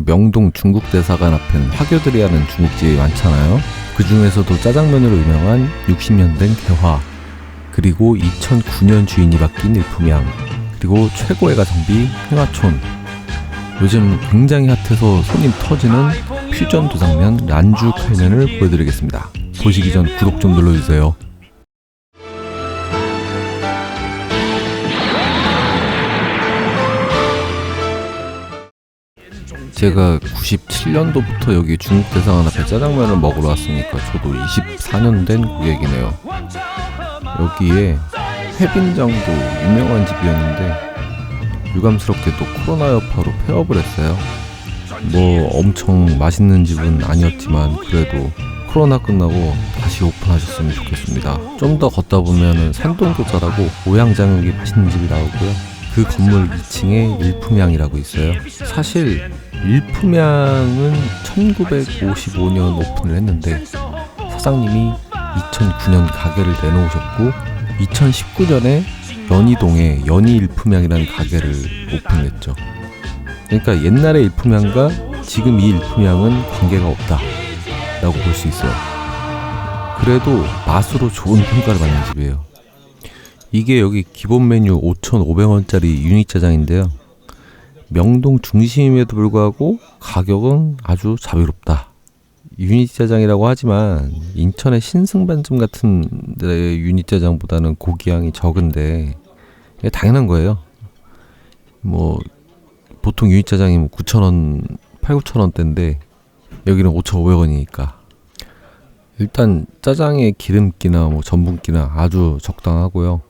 명동 중국 대사관 앞엔 화교들이 하는 중국집이 많잖아요. 그 중에서도 짜장면으로 유명한 60년 된 개화, 그리고 2009년 주인이 바뀐 일품양, 그리고 최고의 가성비 흥하촌. 요즘 굉장히 핫해서 손님 터지는 퓨전 두장면 란주 칼면을 보여드리겠습니다. 보시기 전 구독 좀 눌러주세요. 제가 97년도부터 여기 중국 대사관 앞에 짜장면을 먹으러 왔으니까 저도 24년 된 고객이네요. 여기에 회빈장도 유명한 집이었는데 유감스럽게도 코로나 여파로 폐업을 했어요. 뭐 엄청 맛있는 집은 아니었지만 그래도 코로나 끝나고 다시 오픈하셨으면 좋겠습니다. 좀 더 걷다 보면은 산동교자라고 오양장육이 맛있는 집이 나오고요. 그 건물 2층에 일품양이라고 있어요. 사실 일품양은 1955년 오픈을 했는데 사장님이 2009년 가게를 내놓으셨고 2019년에 연희동에 연희일품양이라는 가게를 오픈했죠. 그러니까 옛날의 일품양과 지금 이 일품양은 관계가 없다라고 볼 수 있어요. 그래도 맛으로 좋은 평가를 받는 집이에요. 이게 여기 기본 메뉴 5,500원짜리 유니 짜장인데요. 명동 중심임에도 불구하고 가격은 아주 자유롭다. 유니 짜장이라고 하지만 인천의 신승반점 같은 데의 유니 짜장보다는 고기양이 적은데 당연한 거예요. 뭐 보통 유니 짜장이면 9,000원, 8, 9,000원대인데 여기는 5,500원이니까 일단 짜장의 기름기나 뭐 전분기나 아주 적당하고요.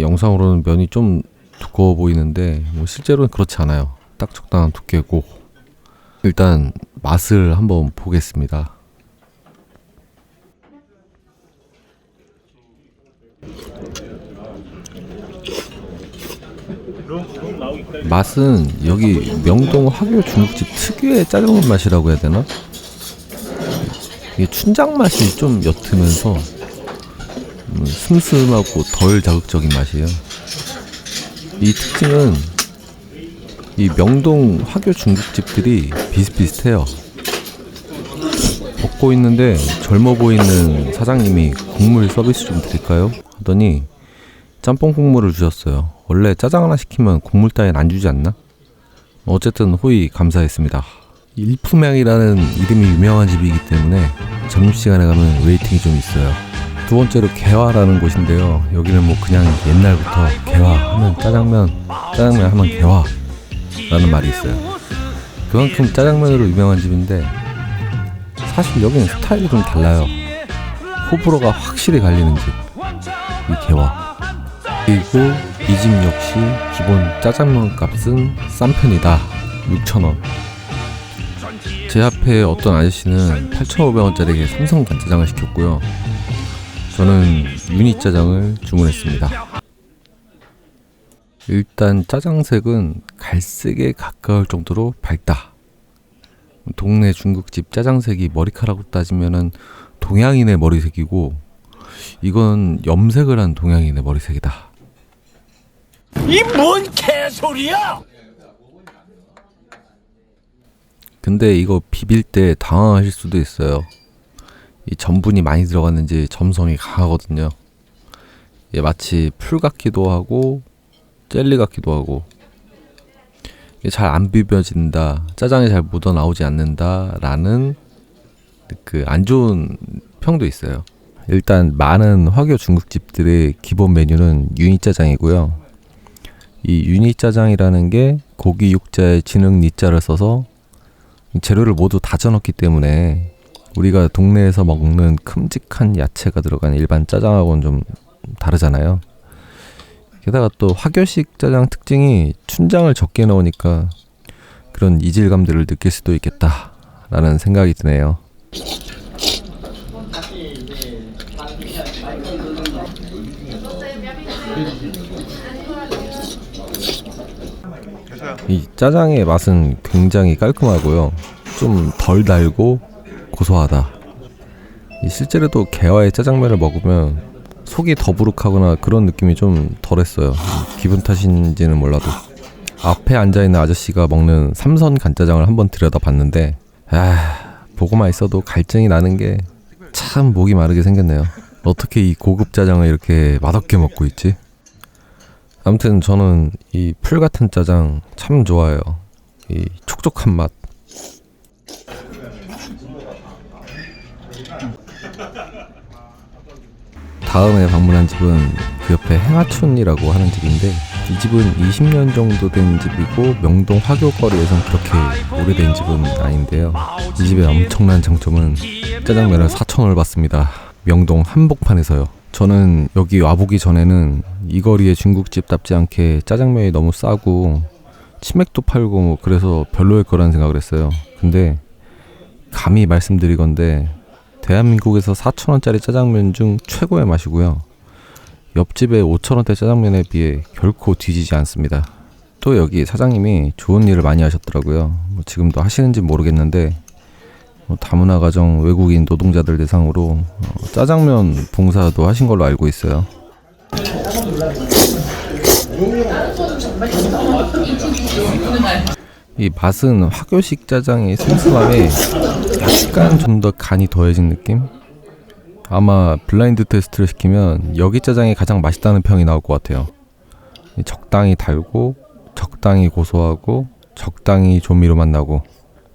영상으로는 면이 좀 두꺼워 보이는데 뭐 실제로는 그렇지 않아요. 딱 적당한 두께고 일단 맛을 한번 보겠습니다. 맛은 여기 명동 화교 중국집 특유의 짜장면 맛이라고 해야 되나? 이게 춘장 맛이 좀 옅으면서 음, 슴슴하고 덜 자극적인 맛이에요. 이 특징은 이 명동 화교 중국집들이 비슷비슷해요. 먹고 있는데 젊어 보이는 사장님이 국물 서비스 좀 드릴까요? 하더니 짬뽕 국물을 주셨어요. 원래 짜장 하나 시키면 국물 따윈 안 주지 않나? 어쨌든 호의 감사했습니다. 일품양이라는 이름이 유명한 집이기 때문에 점심시간에 가면 웨이팅이 좀 있어요. 두 번째로 개화라는 곳인데요. 여기는 뭐 그냥 옛날부터 개화 하면 짜장면, 짜장면 하면 개화라는 말이 있어요. 그만큼 짜장면으로 유명한 집인데 사실 여기는 스타일이 좀 달라요. 호불호가 확실히 갈리는 집. 이 개화. 그리고 이 집 역시 기본 짜장면 값은 싼 편이다. 6,000원. 제 앞에 어떤 아저씨는 8,500원짜리 삼성 간짜장을 시켰고요. 저는 유니 짜장을 주문했습니다. 일단 짜장색은 갈색에 가까울 정도로 밝다. 동네 중국집 짜장색이 머리카락으로 따지면은 동양인의 머리색이고 이건 염색을 한 동양인의 머리색이다. 이 뭔 개소리야! 근데 이거 비빌 때 당황하실 수도 있어요. 이 전분이 많이 들어갔는지 점성이 강하거든요. 예, 마치 풀 같기도 하고 젤리 같기도 하고 잘안 비벼진다, 짜장이 잘 묻어 나오지 않는다라는 그 안 좋은 평도 있어요. 일단 많은 화교 중국집들의 기본 메뉴는 유니 짜장이고요. 이 유니 짜장이라는 게 고기 육자에 진흙 니자를 써서 재료를 모두 다져 넣기 때문에 우리가 동네에서 먹는 큼직한 야채가 들어간 일반 짜장하고는 좀 다르잖아요. 게다가 또 화교식 짜장 특징이 춘장을 적게 넣으니까 그런 이질감들을 느낄 수도 있겠다라는 생각이 드네요. 이 짜장의 맛은 굉장히 깔끔하고요. 좀 덜 달고 고소하다. 이 실제로도 개화의 짜장면을 먹으면 속이 더부룩하거나 그런 느낌이 좀 덜했어요. 기분 탓인지는 몰라도. 앞에 앉아있는 아저씨가 먹는 삼선 간짜장을 한번 들여다봤는데 아 보고만 있어도 갈증이 나는 게 참 목이 마르게 생겼네요 어떻게 이 고급 짜장을 이렇게 맛없게 먹고 있지? 아무튼 저는 이 풀 같은 짜장 참 좋아해요 이 촉촉한 맛 다음에 방문한 집은 그 옆에 행하촌이라고 하는 집인데 이 집은 20년 정도 된 집이고 명동 화교거리에선 그렇게 오래된 집은 아닌데요. 이 집의 엄청난 장점은 짜장면을 4,000원을 받습니다. 명동 한복판에서요. 저는 여기 와보기 전에는 이 거리의 중국집답지 않게 짜장면이 너무 싸고 치맥도 팔고 뭐 그래서 별로일 거라는 생각을 했어요. 근데 감히 말씀드리건데 대한민국에서 4,000원짜리 짜장면 중 최고의 맛이고요. 옆집의 5,000원대 짜장면에 비해 결코 뒤지지 않습니다. 또 여기 사장님이 좋은 일을 많이 하셨더라고요. 뭐 지금도 하시는지 모르겠는데 뭐 다문화 가정 외국인 노동자들 대상으로 어, 짜장면 봉사도 하신 걸로 알고 있어요. 이 맛은 화교식 짜장의 슴슴함에 약간 좀 더 간이 더해진 느낌? 아마 블라인드 테스트를 시키면 여기 짜장이 가장 맛있다는 평이 나올 것 같아요. 이 적당히 달고, 적당히 고소하고, 적당히 조미료 맛 나고.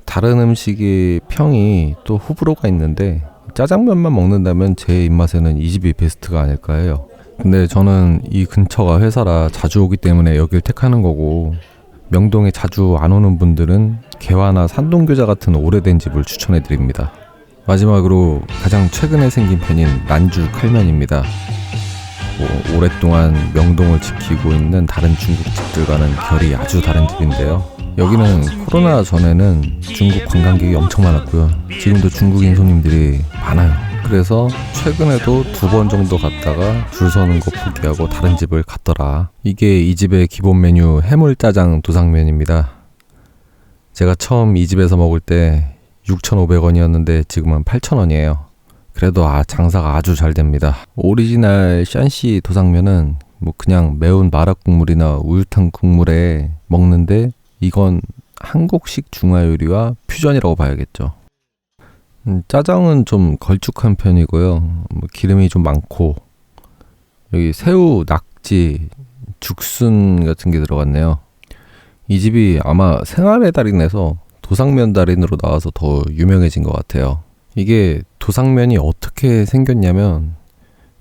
다른 음식의 평이 또 호불호가 있는데 짜장면만 먹는다면 제 입맛에는 이 집이 베스트가 아닐까 해요. 근데 저는 이 근처가 회사라 자주 오기 때문에 여길 택하는 거고 명동에 자주 안 오는 분들은 개화나 산동교자 같은 오래된 집을 추천해 드립니다. 마지막으로 가장 최근에 생긴 편인 난주 칼면입니다. 뭐, 오랫동안 명동을 지키고 있는 다른 중국 집들과는 결이 아주 다른 집인데요. 여기는 코로나 전에는 중국 관광객이 엄청 많았고요. 지금도 중국인 손님들이 많아요. 그래서 최근에도 두 번 정도 갔다가 줄 서는 거 포기하고 다른 집을 갔더라. 이게 이 집의 기본 메뉴 해물짜장 도상면입니다. 제가 처음 이 집에서 먹을 때 6,500원이었는데 지금은 8,000원이에요. 그래도 아 장사가 아주 잘 됩니다. 오리지널 샨시 도상면은 뭐 그냥 매운 마라 국물이나 우유탕 국물에 먹는데 이건 한국식 중화 요리와 퓨전이라고 봐야겠죠. 음, 짜장은 좀 걸쭉한 편이고요. 뭐 기름이 좀 많고 여기 새우, 낙지, 죽순 같은 게 들어갔네요. 이 집이 아마 생활의 달인에서 도상면 달인으로 나와서 더 유명해진 것 같아요. 이게 도상면이 어떻게 생겼냐면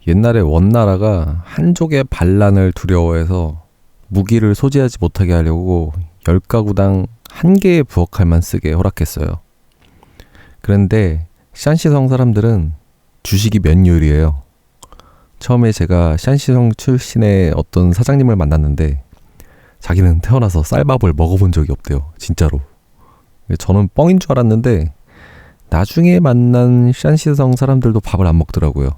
옛날에 원나라가 한족의 반란을 두려워해서 무기를 소지하지 못하게 하려고 열 가구당 한 개의 부엌칼만 쓰게 허락했어요. 그런데 샨시성 사람들은 주식이 면 요리예요. 처음에 제가 샨시성 출신의 어떤 사장님을 만났는데 자기는 태어나서 쌀밥을 먹어본 적이 없대요. 진짜로. 저는 뻥인 줄 알았는데 나중에 만난 샨시성 사람들도 밥을 안 먹더라고요.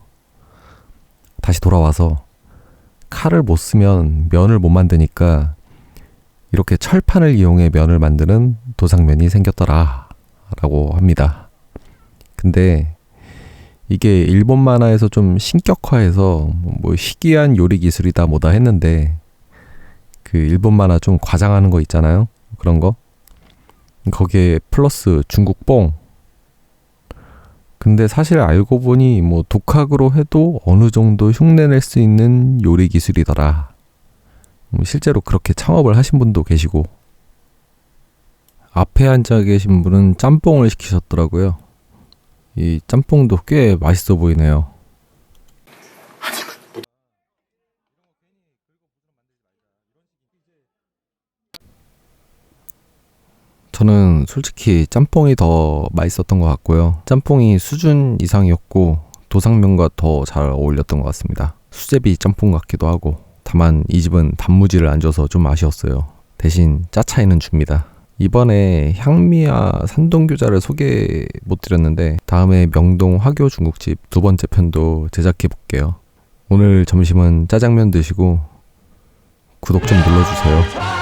다시 돌아와서 칼을 못 쓰면 면을 못 만드니까 이렇게 철판을 이용해 면을 만드는 도상면이 생겼더라 라고 합니다. 근데 이게 일본 만화에서 좀 신격화해서 뭐 희귀한 요리 기술이다 뭐다 했는데 그 일본 만화 좀 과장하는 거 있잖아요. 그런 거. 거기에 플러스 중국 뽕. 근데 사실 알고 보니 뭐 독학으로 해도 어느 정도 흉내낼 수 있는 요리 기술이더라. 뭐 실제로 그렇게 창업을 하신 분도 계시고 앞에 앉아 계신 분은 짬뽕을 시키셨더라고요. 이 짬뽕도 꽤 맛있어 보이네요. 저는 솔직히 짬뽕이 더 맛있었던 것 같고요. 짬뽕이 수준 이상이었고 도상면과 더 잘 어울렸던 것 같습니다. 수제비 짬뽕 같기도 하고 다만 이 집은 단무지를 안 줘서 좀 아쉬웠어요. 대신 짜 차이는 줍니다. 이번에 향미와 산동교자를 소개 못 드렸는데 다음에 명동 화교 중국집 두 번째 편도 제작해 볼게요. 오늘 점심은 짜장면 드시고 구독 좀 눌러주세요.